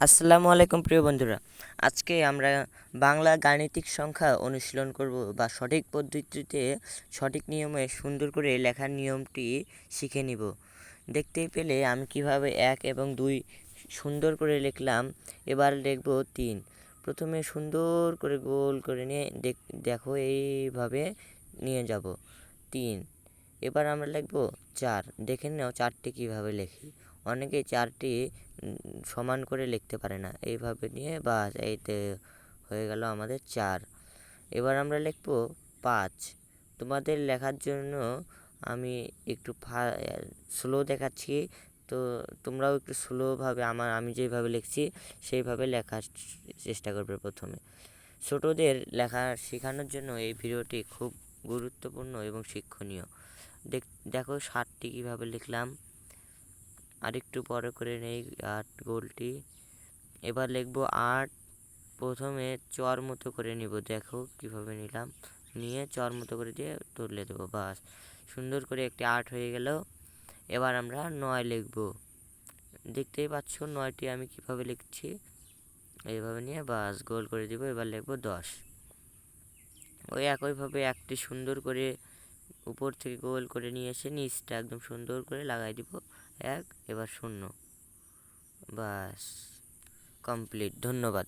আসসালামু আলাইকুম, প্রিয় বন্ধুরা। আজকে আমরা বাংলা গাণিতিক সংখ্যা অনুশীলন করব বা সঠিক পদ্ধতিতে সঠিক নিয়মে সুন্দর করে লেখার নিয়মটি শিখে নিব। দেখতেই পেলে আমি কীভাবে এক এবং দুই সুন্দর করে লিখলাম, এবার লিখব তিন। প্রথমে সুন্দর করে গোল করে নিয়ে দেখ- এইভাবে নিয়ে যাব। তিন। এবার আমরা লিখব চার। দেখে নাও চারটি কীভাবে লিখি। অনেকে চারটি সমান করে লিখতে পারে না। এইভাবে নিয়ে বাস, এইতে হয়ে গেল আমাদের চার। এবার আমরা লিখব পাঁচ। তোমাদের লেখার জন্য আমি একটু ফা, স্লো দেখাচ্ছি। তো তোমরাও একটু স্লোভাবে আমার, আমি যেভাবে লিখছি, সেইভাবে লেখার চেষ্টা করবে প্রথমে। ছোটদের লেখা শেখানোর জন্য এই ভিডিওটি খুব গুরুত্বপূর্ণ এবং শিক্ষণীয়। দেখ, দেখো ষাটটি কীভাবে লিখলাম। আরেকটু বড় করে নেই আট গোলটি। এবার লিখব আট। প্রথমে চর মতো করে নিব। দেখো কীভাবে নিলাম। নিয়ে চর মতো করে দিয়ে তুলে দেবো, বাস। সুন্দর করে একটি আট হয়ে গেল। এবার আমরা নয় লিখব। দেখতেই পাচ্ছ নয়টি আমি কীভাবে লিখছি? এইভাবে নিয়ে বাস, গোল করে দিব। এবার লিখব দশ। ওই একইভাবে একটি সুন্দর করে উপর থেকে গোল করে নিয়ে এসে নিচটা একদম সুন্দর করে লাগাই দিব। এক এবার শূন্য। বাস কমপ্লিট ধন্যবাদ।